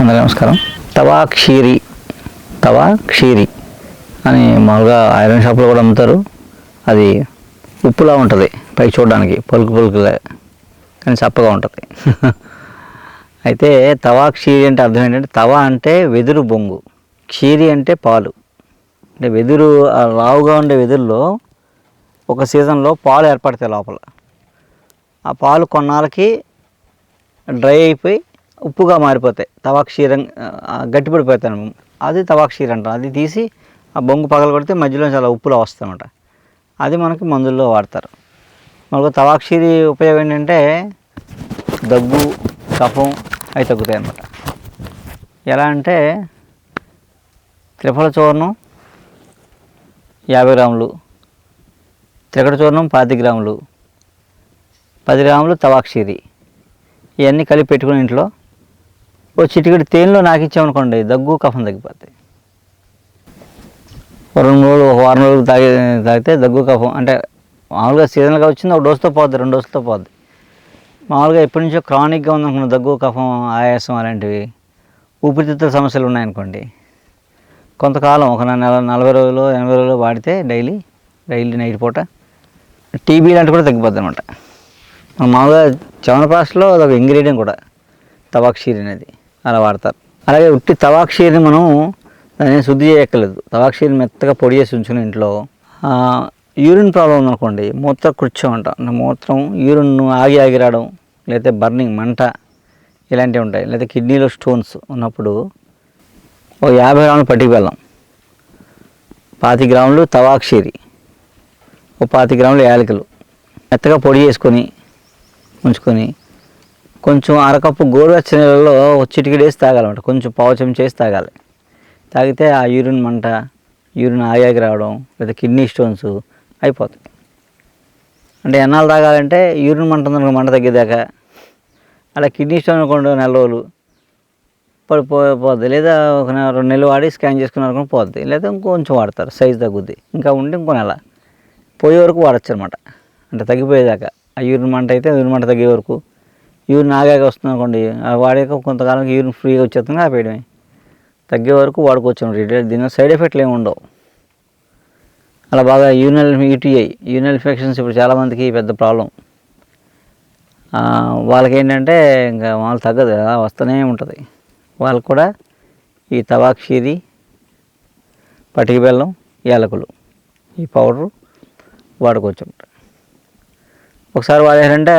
అందరూ నమస్కారం. తవా క్షీరి తవా క్షీరి అని మామూలుగా ఐరన్ షాప్లో కూడా అమ్ముతారు. అది ఉప్పులా ఉంటుంది పై చూడడానికి పలుకు పలుకులే కానీ చప్పగా ఉంటుంది. అయితే తవా క్షీరి అంటే అర్థం ఏంటంటే తవా అంటే వెదురు బొంగు క్షీరి అంటే పాలు. అంటే వెదురు లావుగా ఉండే వెదురులో ఒక సీజన్లో పాలు ఏర్పడతాయి లోపల. ఆ పాలు కొన్నాళ్ళకి డ్రై అయిపోయి ఉప్పుగా మారిపోతాయి. తవాక్షీరం గట్టిపడిపోతాయి. అది తవాక్షీర్ అంటాం అది తీసి ఆ బొంగు పగల కొడితే మధ్యలో చాలా ఉప్పులో వస్తాయన్నమాట. అది మనకి మందుల్లో వాడతారు. మనకు తవాక్షీరి ఉపయోగం ఏంటంటే దగ్గు కఫం అవి తగ్గుతాయి అన్నమాట ఎలా అంటే త్రిఫల చూర్ణం యాభై గ్రాములు త్రికట చూర్ణం పాతి గ్రాములు పది గ్రాములు తవాక్షీరి. ఇవన్నీ కలిపి పెట్టుకుని ఇంట్లో ఓ చిటికెడు తేనెలో అనుకోండి దగ్గు కఫం తగ్గిపోతాయి రెండు రోజులు ఒక వారం రోజులు తాగి తాగితే దగ్గు కఫం అంటే మామూలుగా సీజనల్గా వచ్చింది ఒక డోసుతో పోద్ది రెండు డోసులతో పోద్ది. మామూలుగా ఎప్పటి నుంచో క్రానిక్గా ఉందనుకున్న దగ్గు కఫం ఆయాసం అలాంటివి ఊపిరితిత్తుల సమస్యలు ఉన్నాయనుకోండి కొంతకాలం ఒక నెల నలభై రోజులు ఎనభై రోజులు వాడితే డైలీ డైలీ నైట్ పూట టీబీ లాంటివి కూడా తగ్గిపోద్ది అనమాట మామూలుగా చవనప్రాసలో అదొక ఇంగ్రీడియంట్ కూడా తవాక్షీర్ అనేది. అలా వాడతారు. అలాగే ఉట్టి తవాక్షీర్ని మనం దాన్ని శుద్ధి చేయక్కర్లేదు. తవాక్షీర్ మెత్తగా పొడి చేసి ఉంచుకుని ఇంట్లో యూరిన్ ప్రాబ్లం ఉందనుకోండి మూత్ర కృత్యం అంట మూత్రం యూరిన్ ఆగి ఆగి రావడం లేకపోతే బర్నింగ్ మంట ఇలాంటివి ఉంటాయి. లేదా కిడ్నీలో స్టోన్స్ ఉన్నప్పుడు ఓ యాభై గ్రాములు పట్టికి వెళ్ళాం పాతి గ్రాములు తవాక్షీరి ఓ పాతి గ్రాములు యాలకులు మెత్తగా పొడి చేసుకొని ఉంచుకొని కొంచెం అరకప్పు గోరువెచ్చని నీళ్ళలో ఒక వేసి తాగాలన్నమాట. కొంచెం పావు చేసి తాగాలి. తాగితే ఆ యూరిన్ మంట యూరిన్ ఆయాకి రావడం లేదా కిడ్నీ స్టోన్స్ అయిపోతాయి. అంటే ఎన్నాళ్ళు తాగాలంటే యూరిన్ మంట ఉందనుకో మంట తగ్గేదాకా అలా కిడ్నీ స్టోన్ అనుకోండి నెల రోజులు పడిపోతుంది లేదా ఒక రెండు నెలలు వాడి స్కాన్ చేసుకుని అనుకుని పోద్ది. లేదా ఇంకొంచెం వాడతారు సైజ్ తగ్గుద్ది. ఇంకా ఉండి ఇంకో నెల. పోయే వరకు వాడచ్చు అనమాట అంటే తగ్గిపోయేదాకా. ఆ యూరిన్ మంట అయితే యూరిన్ మంట తగ్గే వరకు యూరిన్ ఆగాక వస్తుంది అనుకోండి వాడాక కొంతకాలం యూరిన్ ఫ్రీగా వచ్చేస్తుంది ఆపేయడమే. తగ్గే వరకు వాడుకోవచ్చు. దీనిలో దీని సైడ్ ఎఫెక్ట్లు ఏమి ఉండవు. అలా బాగా యూరినల్ యూటీఐ యూరినల్ ఇన్ఫెక్షన్స్ ఇప్పుడు చాలామందికి పెద్ద ప్రాబ్లం. వాళ్ళకి ఏంటంటే ఇంకా వాళ్ళు తగ్గదు కదా వస్తూనే ఉంటుంది. వాళ్ళకు కూడా ఈ తవాక్షీరి పటికి బెల్లం యాలకులు ఈ పౌడరు వాడుకోవచ్చు. ఒకసారి వాడారంటే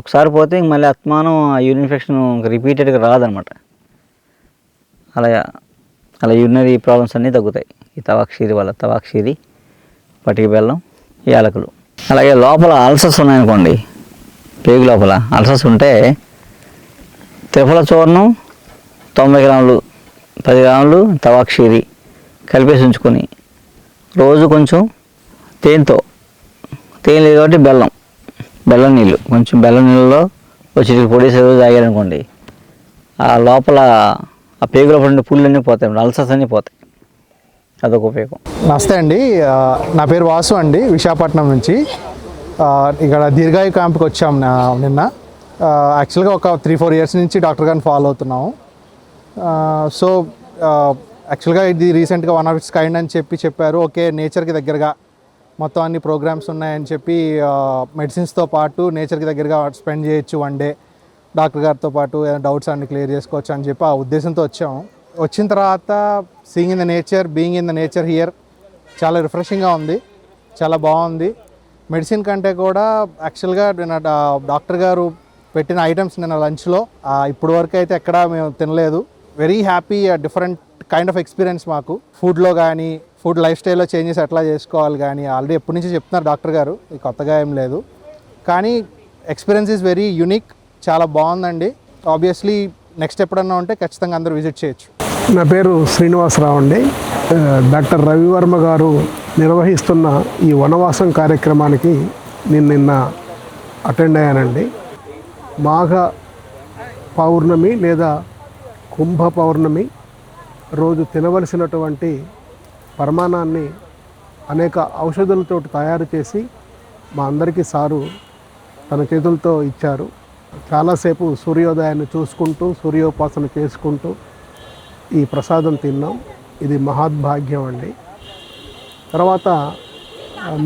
ఒకసారి పోతే ఇంక మళ్ళీ అత్మానం ఆ యూరిన్ ఇన్ఫెక్షన్ రిపీటెడ్గా రాదనమాట. అలా అలా యూరినరీ ప్రాబ్లమ్స్ అన్నీ తగ్గుతాయి. ఈ తవాక్షీరి వల్ల తవాక్షీరి పటిక బెల్లం యాలకులు. అలాగే లోపల అల్సర్స్ ఉన్నాయనుకోండి పేగు లోపల అల్సర్స్ ఉంటే త్రిఫల చూర్ణం తొంభై గ్రాములు పది గ్రాములు తవాక్షీరి కలిపేసి ఉంచుకొని రోజు కొంచెం తేనెతో తేనె లేదు కాబట్టి బెల్లం. బెల్లం నీళ్ళు. కొంచెం బెల్లం నీళ్ళలో వచ్చి పొడి సేవ తాగారనుకోండి ఆ లోపల ఆ పేగులో పడిన ఉండే పుల్లన్నీ పోతాయి అల్సర్స్ అన్నీ పోతాయి. అదొక ఉపయోగం. నమస్తే అండి. నా పేరు వాసు అండి విశాఖపట్నం నుంచి. ఇక్కడ దీర్ఘాయు క్యాంప్కి వచ్చాం నిన్న. యాక్చువల్గా ఒక త్రీ ఫోర్ ఇయర్స్ నుంచి డాక్టర్ గారిని ఫాలో అవుతున్నాము. సో యాక్చువల్గా ఇది రీసెంట్గా వన్ ఆఫ్ ఇట్స్ కైండ్ అని చెప్పి చెప్పారు. ఓకే నేచర్కి దగ్గరగా మొత్తం అన్ని ప్రోగ్రామ్స్ ఉన్నాయని చెప్పి మెడిసిన్స్తో పాటు నేచర్కి దగ్గరగా స్పెండ్ చేయొచ్చు వన్ డే డాక్టర్ గారితో పాటు ఏదైనా డౌట్స్ అన్ని క్లియర్ చేసుకోవచ్చు అని చెప్పి ఆ ఉద్దేశంతో వచ్చాము వచ్చిన తర్వాత seeing in the nature being in the nature here చాలా రిఫ్రెషింగ్గా ఉంది. చాలా బాగుంది. మెడిసిన్ కంటే కూడా యాక్చువల్గా నేను డాక్టర్ గారు పెట్టిన ఐటమ్స్ నేను లంచ్లో ఇప్పుడు వరకు అయితే ఎక్కడా మేము తినలేదు. Very happy different kind of experience మాకు. ఫుడ్లో కానీ ఫుడ్ లైఫ్ స్టైల్లో చేంజెస్ ఎట్లా చేసుకోవాలి కానీ ఆల్రెడీ ఎప్పటి నుంచి చెప్తున్నారు డాక్టర్ గారు ఇది కొత్తగా ఏం లేదు. కానీ ఎక్స్పీరియన్స్ ఈజ్ వెరీ యునిక్ చాలా బాగుందండి. ఆబ్వియస్లీ నెక్స్ట్ ఎప్పుడన్నా ఉంటే ఖచ్చితంగా అందరూ విజిట్ చేయొచ్చు. నా పేరు శ్రీనివాసరావు అండి. డాక్టర్ రవివర్మ గారు నిర్వహిస్తున్న ఈ వనవాసం కార్యక్రమానికి నేను నిన్న అటెండ్ అయ్యానండి. మాఘ పౌర్ణమి లేదా కుంభ పౌర్ణమి రోజు తినవలసినటువంటి పరిమాణాన్ని అనేక ఔషధులతో తయారు చేసి మా అందరికీ సారు తన చేతులతో ఇచ్చారు. చాలాసేపు సూర్యోదయాన్ని చూసుకుంటూ సూర్యోపాసన చేసుకుంటూ ఈ ప్రసాదం తిన్నాం. ఇది మహాద్భాగ్యం అండి. తర్వాత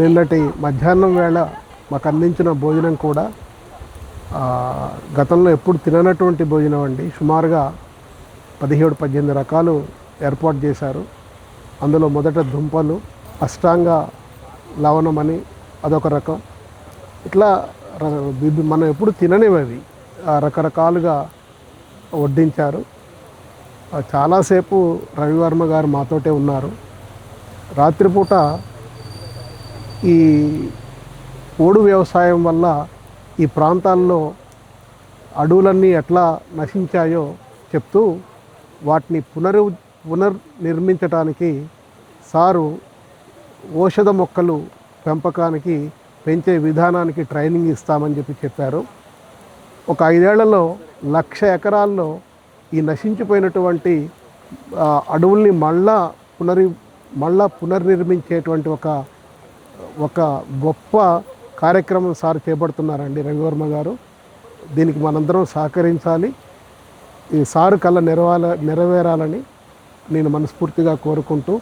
నిన్నటి మధ్యాహ్నం వేళ మాకు అందించిన భోజనం కూడా గతంలో ఎప్పుడు తిననటువంటి భోజనం అండి. సుమారుగా పదిహేడు పద్దెనిమిది రకాలు ఏర్పాటు చేశారు. అందులో మొదట దుంపలు అష్టాంగ లవణం అని అదొక రకం. ఇట్లా మనం ఎప్పుడు తిననేవి అవి. రకరకాలుగా వడ్డించారు. చాలాసేపు రవివర్మ గారు మాతోటే ఉన్నారు. రాత్రిపూట ఈ పోడు వ్యవసాయం వల్ల ఈ ప్రాంతాల్లో అడవులన్నీ ఎట్లా నశించాయో చెప్తూ వాటిని పునరు పునర్నిర్మించడానికి సారు ఔషధ మొక్కలు పెంపకానికి పెంచే విధానానికి ట్రైనింగ్ ఇస్తామని చెప్పి చెప్పారు. ఒక ఐదేళ్ళలో లక్ష ఎకరాల్లో ఈ నశించిపోయినటువంటి అడవుల్ని మళ్ళా పునరి మళ్ళా పునర్నిర్మించేటువంటి ఒక ఒక గొప్ప కార్యక్రమం సార్ చేపడుతున్నారండి రవివర్మ గారు. దీనికి మనందరం సహకరించాలి. ఈ సారు కళ నెరవాల నెరవేరాలని నేను మనస్ఫూర్తిగా కోరుకుంటూ